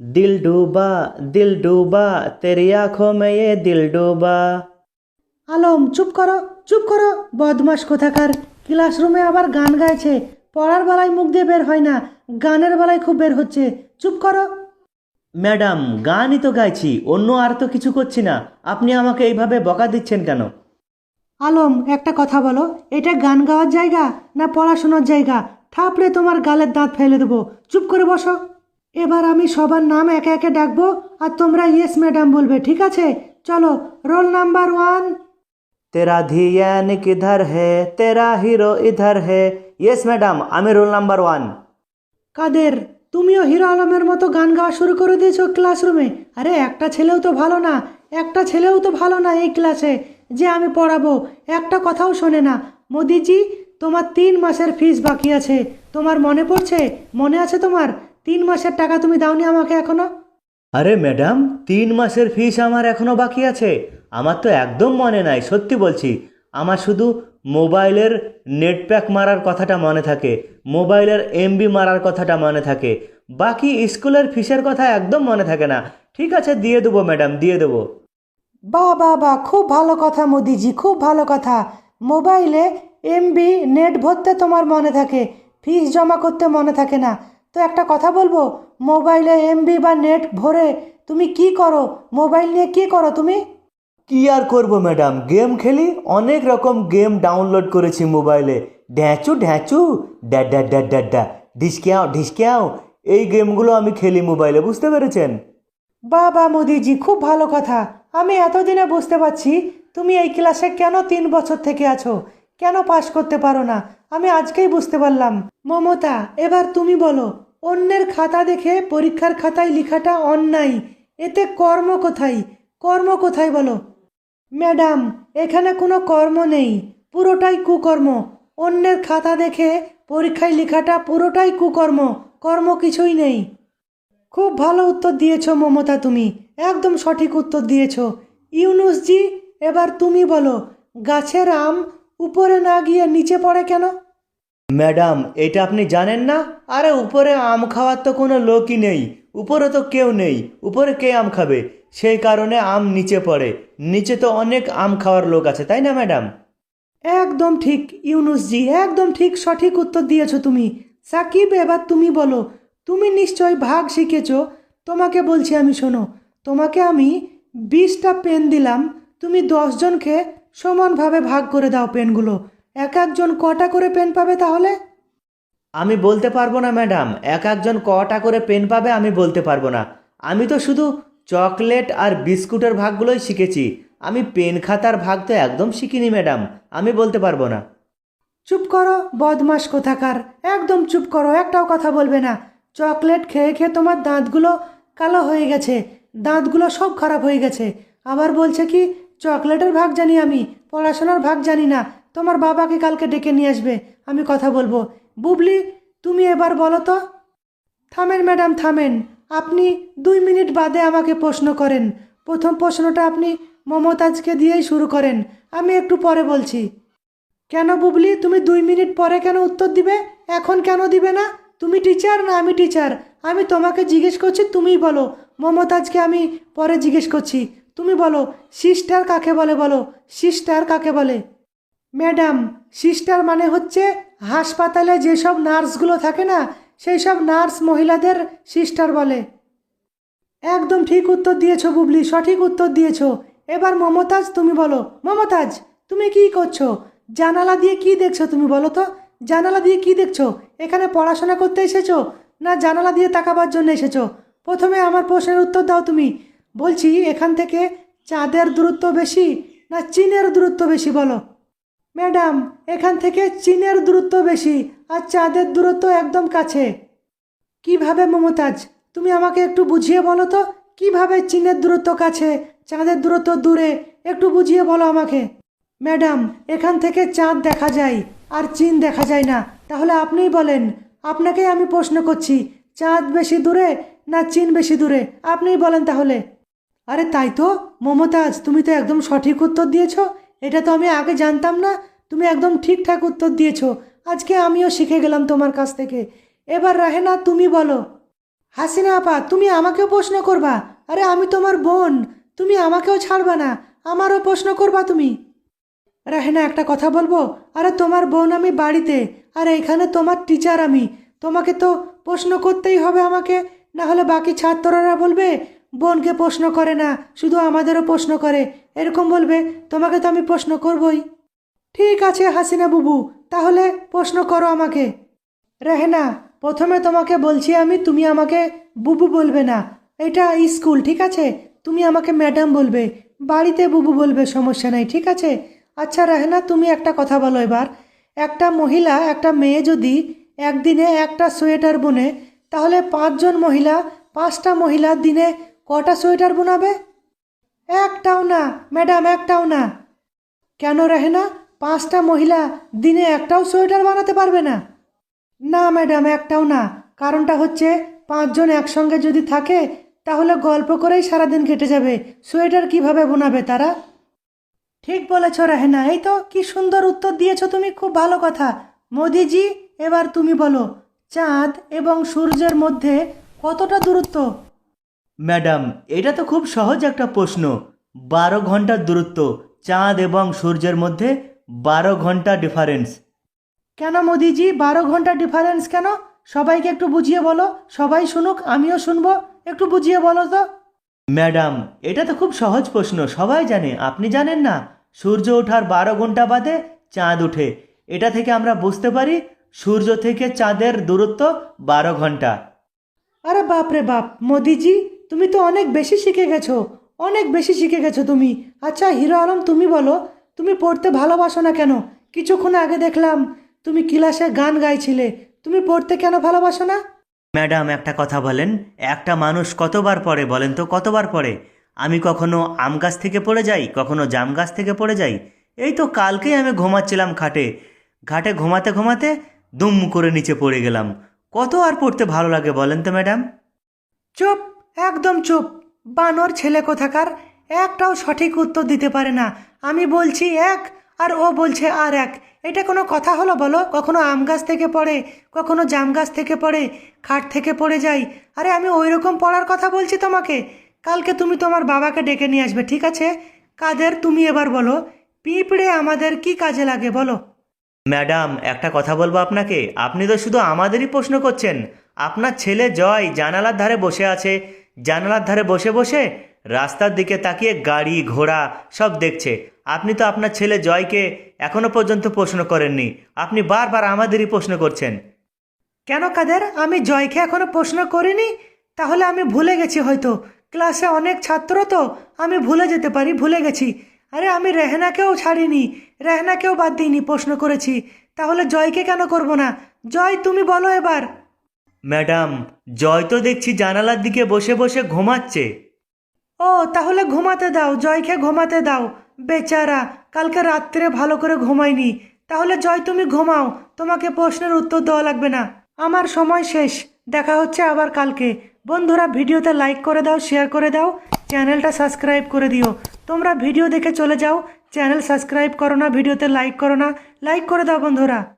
দিল ডুবা দিল ডুবা তেরি আঁখো মেয়ে এ দিল ডুবা আলম চুপ করো চুপ করো বদমাস কোথাকার ক্লাসরুমে আবার গান গাইছে পড়ার বেলায় মুখ দিয়ে বের হয় না গানের বেলায় খুব বের হচ্ছে চুপ করো ম্যাডাম গানই তো গাইছি অন্য আর তো কিছু করছি না। আপনি আমাকে এইভাবে বকা দিচ্ছেন কেন? আলম একটা কথা বলো এটা গান গাওয়ার জায়গা না পড়াশোনার জায়গা? থাপড়ে তোমার গালের দাঁত ফেলে দেবো। চুপ করে বসো। এবার আমি সবার নাম একে একে ডাকবো আর তোমরা ইয়েস ম্যাডাম বলবে ঠিক আছে? চলো রোল নাম্বার ওয়ান তেরা ধিয়ান কিধার হে তেরা হিরো ইধার হে ইয়েস ম্যাডাম আমি রোল নাম্বার ওয়ান কাদের? তুমিও হিরো আলমের মতো গান গাওয়া শুরু করে দিয়েছ ক্লাসরুমে আরে একটা ছেলেও তো ভালো না। একটা ছেলেও তো ভালো না এই ক্লাসে যে আমি পড়াবো একটা কথাও শোনে না। মোদিজি তোমার তিন মাসের ফিস বাকি আছে। তোমার মনে পড়ছে? মনে আছে তোমার? তিন মাসের টাকা তুমি দাওনি আমাকে এখনও? আরে ম্যাডাম তিন মাসের ফিস আমার এখনও বাকি আছে। আমার তো একদম মনে নাই সত্যি বলছি। আমার শুধু মোবাইলের নেট প্যাক মারার কথাটা মনে থাকে মোবাইলের এমবি মারার কথাটা মনে থাকে। বাকি স্কুলের ফিসের কথা একদম মনে থাকে না। ঠিক আছে দিয়ে দেবো ম্যাডাম দিয়ে দেবো। বাহ বাহ বাহ খুব ভালো কথা মোদিজি খুব ভালো কথা। মোবাইলে এমবি নেট ভরতে তোমার মনে থাকে ফিস জমা করতে মনে থাকে না। তো একটা কথা বলব? মোবাইলে এমবি বা নেট ভরে তুমি কি করো? মোবাইল নিয়ে কি করো তুমি? কি আর করব ম্যাডাম? গেম খেলি? অনেক রকম গেম ডাউনলোড করেছি মোবাইলে। ঢ্যাঁচু ঢ্যাঁচু ড্যা ড্যা ড্যা ড্যা ড্যা ঢিসক্যাও ঢিসক্যাও এই গেমগুলো আমি খেলি মোবাইলে বুঝতে পেরেছেন? বাবা মোদিজি খুব ভালো কথা। আমি এতদিনে বুঝতে পারছি তুমি এই ক্লাসে কেন তিন বছর থেকে আছো? কেন পাশ করতে পারো না? আমি আজকেই বুঝতে পারলাম। মমতা, এবার তুমি বলো, অন্যের খাতা দেখে পরীক্ষার খাতায় লেখাটা অন্যায়। এতে কর্ম কোথায়? কর্ম কোথায় বলো? ম্যাডাম, এখানে কোনো কর্ম নেই, পুরোটাই কুকর্ম। অন্যের খাতা দেখে পরীক্ষায় লেখাটা পুরোটাই কুকর্ম, কর্ম কিছুই নেই। খুব ভালো উত্তর দিয়েছ মমতা তুমি, একদম সঠিক উত্তর দিয়েছ। ইউনুসজি, এবার তুমি বলো, গাছের আম উপরে না গিয়ে নিচে পড়ে কেন? ম্যাডাম এটা আপনি জানেন না? আরে উপরে আম খাওয়ার তো কোনো লোকই নেই। উপরে তো কেউ নেই। উপরে কে আম খাবে? সেই কারণে আম নিচে পড়ে। নিচে তো অনেক আম খাওয়ার লোক আছে তাই না ম্যাডাম? একদম ঠিক ইউনুসজি একদম ঠিক সঠিক উত্তর দিয়েছ তুমি। সাকিব এবার তুমি বলো তুমি নিশ্চয় ভাগ শিখেছ? তোমাকে বলছি আমি শোনো তোমাকে আমি বিশটা পেন দিলাম তুমি দশজনকে সমানভাবে ভাগ করে দাও পেনগুলো। এক একজন কটা করে পেন পাবে তাহলে? আমি বলতে পারব না ম্যাডাম। এক একজন কটা করে পেন পাবে আমি বলতে পারব না। আমি তো শুধু চকলেট আর বিস্কুটের ভাগগুলোই শিখেছি। আমি পেন খাতার ভাগ তো একদম শিখিনি ম্যাডাম। আমি বলতে পারব না। চুপ করো বদমাস কোথাকার। একদম চুপ করো একটাও কথা বলবে না। চকলেট খেয়ে খেয়ে তোমার দাঁতগুলো কালো হয়ে গেছে। দাঁতগুলো সব খারাপ হয়ে গেছে। আবার বলছে কি চকলেটের ভাগ জানি আমি, পড়াশোনার ভাগ জানি না। তোমার বাবাকে কালকে ডেকে নিয়ে আসবে, আমি কথা বলব। বুবলি, তুমি এবার বলো তো। থামেন ম্যাডাম, থামেন। আপনি দুই মিনিট বাদে আমাকে প্রশ্ন করেন। প্রথম প্রশ্নটা আপনি মমতাজকে দিয়েই শুরু করেন। আমি একটু পরে বলছি। কেন বুবলি, তুমি দুই মিনিট পরে কেন উত্তর দিবে? এখন কেন দিবে না? তুমি টিচার না আমি টিচার? আমি তোমাকে জিজ্ঞেস করছি, তুমিই বলো। মমতাজকে আমি পরে জিজ্ঞেস করছি। তুমি বলো সিস্টার কাকে বলে বলো? সিস্টার কাকে বলে? ম্যাডাম সিস্টার মানে হচ্ছে হাসপাতালে যেসব নার্সগুলো থাকে না সেই সব নার্স মহিলাদের সিস্টার বলে। একদম ঠিক উত্তর দিয়েছ বুবলি, সঠিক উত্তর দিয়েছ। এবার মমতাজ, তুমি বলো, মমতাজ, তুমি কি করছ? জানালা দিয়ে কি দেখছ তুমি বলো তো? জানালা দিয়ে কি দেখছ? এখানে পড়াশোনা করতে এসেছ? না জানালা দিয়ে তাকাবার জন্য এসেছ? প্রথমে আমার প্রশ্নের উত্তর দাও তুমি। বলছি, এখান থেকে চাঁদের দূরত্ব বেশি না চীনের দূরত্ব বেশি বলো? ম্যাডাম, এখান থেকে চীনের দূরত্ব বেশি আর চাঁদের দূরত্ব একদম কাছে। কীভাবে মমতাজ, তুমি আমাকে একটু বুঝিয়ে বলো তো, কীভাবে চীনের দূরত্ব কাছে, চাঁদের দূরত্ব দূরে, একটু বুঝিয়ে বলো আমাকে। ম্যাডাম, এখান থেকে চাঁদ দেখা যায় আর চীন দেখা যায় না। তাহলে আপনিই বলেন, আপনাকেই আমি প্রশ্ন করছি, চাঁদ বেশি দূরে না চীন বেশি দূরে? আপনিই বলেন তাহলে। আরে তাই তো, মমতাজ, তুমি তো একদম সঠিক উত্তর দিয়েছ। এটা তো আমি আগে জানতাম না, তুমি একদম ঠিকঠাক উত্তর দিয়েছ। আজকে আমিও শিখে গেলাম তোমার কাছ থেকে। এবার রাহেনা, তুমি বলো। হাসিনা আপা, তুমি আমাকেও প্রশ্ন করবা। আরে আমি তোমার বোন, তুমি আমাকেও ছাড়বা না। আমারও প্রশ্ন করবা তুমি। রাহেনা, একটা কথা বলব? আরে তোমার বোন আমি বাড়িতে, আর এখানে তোমার টিচার আমি। তোমাকে তো প্রশ্ন করতেই হবে আমাকে, না হলে বাকি ছাত্ররা বলবে বোনকে প্রশ্ন করে না, শুধু আমাদেরও প্রশ্ন করে। এরকম বলবে, তোমাকে তো আমি প্রশ্ন করবই। ঠিক আছে হাসিনা বুবু, তাহলে প্রশ্ন করো আমাকে। রেহেনা, প্রথমে তোমাকে বলছি আমি, তুমি আমাকে বুবু বলবে না। এটা স্কুল, ঠিক আছে? তুমি আমাকে ম্যাডাম বলবে। বাড়িতে বুবু বলবে, সমস্যা নাই, ঠিক আছে? আচ্ছা রেহেনা, তুমি একটা কথা বলো এবার। একটা মহিলা, একটা মেয়ে যদি একদিনে একটা সোয়েটার বুনে, তাহলে পাঁচজন মহিলা, পাঁচটা মহিলা দিনে কটা সোয়েটার বোনাবে? একটাও না, ম্যাডাম, একটাও না। কেন রেহে না পাঁচটা মহিলা দিনে একটাও সোয়েটার বানাতে পারবে না? না, ম্যাডাম, একটাও না। কারণটা হচ্ছে পাঁচজন একসঙ্গে যদি থাকে, তাহলে গল্প করেই সারাদিন কেটে যাবে। সোয়েটার কীভাবে বোনাবে তারা? ঠিক বলেছ রেহেনা। এই তো কি সুন্দর উত্তর দিয়েছ তুমি, খুব ভালো কথা। মোদিজি, এবার তুমি বলো, চাঁদ এবং সূর্যের মধ্যে কতটা দূরত্ব? ম্যাডাম, এটা তো খুব সহজ একটা প্রশ্ন। বারো ঘণ্টার দূরত্ব, চাঁদ এবং সূর্যের মধ্যে বারো ঘণ্টা ডিফারেন্স কেন মোদিজি, বারো ঘণ্টা ডিফারেন্স কেন? সবাইকে একটু বুঝিয়ে বলো। সবাই শুনুক, আমিও শুনব। একটু বুঝিয়ে বলো তো। ম্যাডাম, এটা তো খুব সহজ প্রশ্ন, সবাই জানে, আপনি জানেন না। সূর্য ওঠার বারো ঘণ্টা বাদে চাঁদ ওঠে। এটা থেকে আমরা বুঝতে পারি, সূর্য থেকে চাঁদের দূরত্ব বারো ঘণ্টা। আরে বাপ রে বাপ, মোদিজি তুমি তো অনেক বেশি শিখে গেছো অনেক বেশি শিখে গেছো তুমি। আচ্ছা হিরো আলম তুমি বলো তুমি পড়তে ভালোবাসো না কেন? কিছুক্ষণ আগে দেখলাম তুমি ক্লাসে গান গাইছিলে তুমি পড়তে কেন ভালোবাসো না? ম্যাডাম একটা কথা বলেন একটা মানুষ কতবার পড়ে বলেন তো কতবার পড়ে? আমি কখনো আম গাছ থেকে পড়ে যাই কখনো জাম গাছ থেকে পড়ে যাই? এই তো কালকেই আমি ঘুমাচ্ছিলাম খাটে। ঘাটে ঘুমাতে ঘুমাতে দুম করে নিচে পড়ে গেলাম। কত আর পড়তে ভালো লাগে বলেন তো ম্যাডাম? চুপ! একদম চুপ। বানর ছেলে কোথাকার? একটাও সঠিক উত্তর দিতে পারে না। আমি বলছি এক, আর ও বলছে আর এক। এটা কোনো কথা হলো বলো? কখনো আম গাছ থেকে পড়ে? কখনো জাম গাছ থেকে পড়ে? খাট থেকে পড়ে যাই? আরে আমি ওই রকম পড়ার কথা বলছি তোমাকে? কালকে তুমি তোমার বাবাকে ডেকে নিয়ে আসবে, ঠিক আছে? কাদের তুমি এবার বলো? পিঁপড়ে আমাদের কি কাজে লাগে বলো? ম্যাডাম, একটা কথা বলব আপনাকে। আপনি তো শুধু আমাদেরই প্রশ্ন করছেন। আপনার ছেলে জয় জানালার ধারে বসে আছে। জানালার ধারে বসে বসে রাস্তার দিকে তাকিয়ে গাড়ি, ঘোড়া সব দেখছে। আপনি তো আপনার ছেলে জয়কে এখনও পর্যন্ত প্রশ্ন করেননি। আপনি বারবার আমাদেরই প্রশ্ন করছেন। কেন কাদের? আমি জয়কে এখনও প্রশ্ন করিনি? তাহলে আমি ভুলে গেছি হয়তো। ক্লাসে অনেক ছাত্র তো। আমি ভুলে যেতে পারি, ভুলে গেছি। আরে আমি রেহনাকেও ছাড়িনি। রেহনাকেও বাদ দিইনি প্রশ্ন করেছি। তাহলে জয়কে কেন করব না? জয়, তুমি বলো এবার। ম্যাডাম, জয় তো দেখছি জানালার দিকে বসে বসে ঘুমাচ্ছে। ও, তাহলে ঘুমাতে দাও, জয়কে ঘুমাতে দাও। বেচারা, কালকে রাত্রে ভালো করে ঘুমায়নি। তাহলে জয় তুমি ঘুমাও, তোমাকে প্রশ্নের উত্তর দেওয়া লাগবে না। আমার সময় শেষ, দেখা হচ্ছে আবার কালকে। বন্ধুরা, ভিডিওতে লাইক করে দাও শেয়ার করে দাও, চ্যানেলটা সাবস্ক্রাইব করে দিও। তোমরা ভিডিও দেখে চলে যাও, চ্যানেল সাবস্ক্রাইব করো না, ভিডিওতে লাইক করো না লাইক করে দাও বন্ধুরা।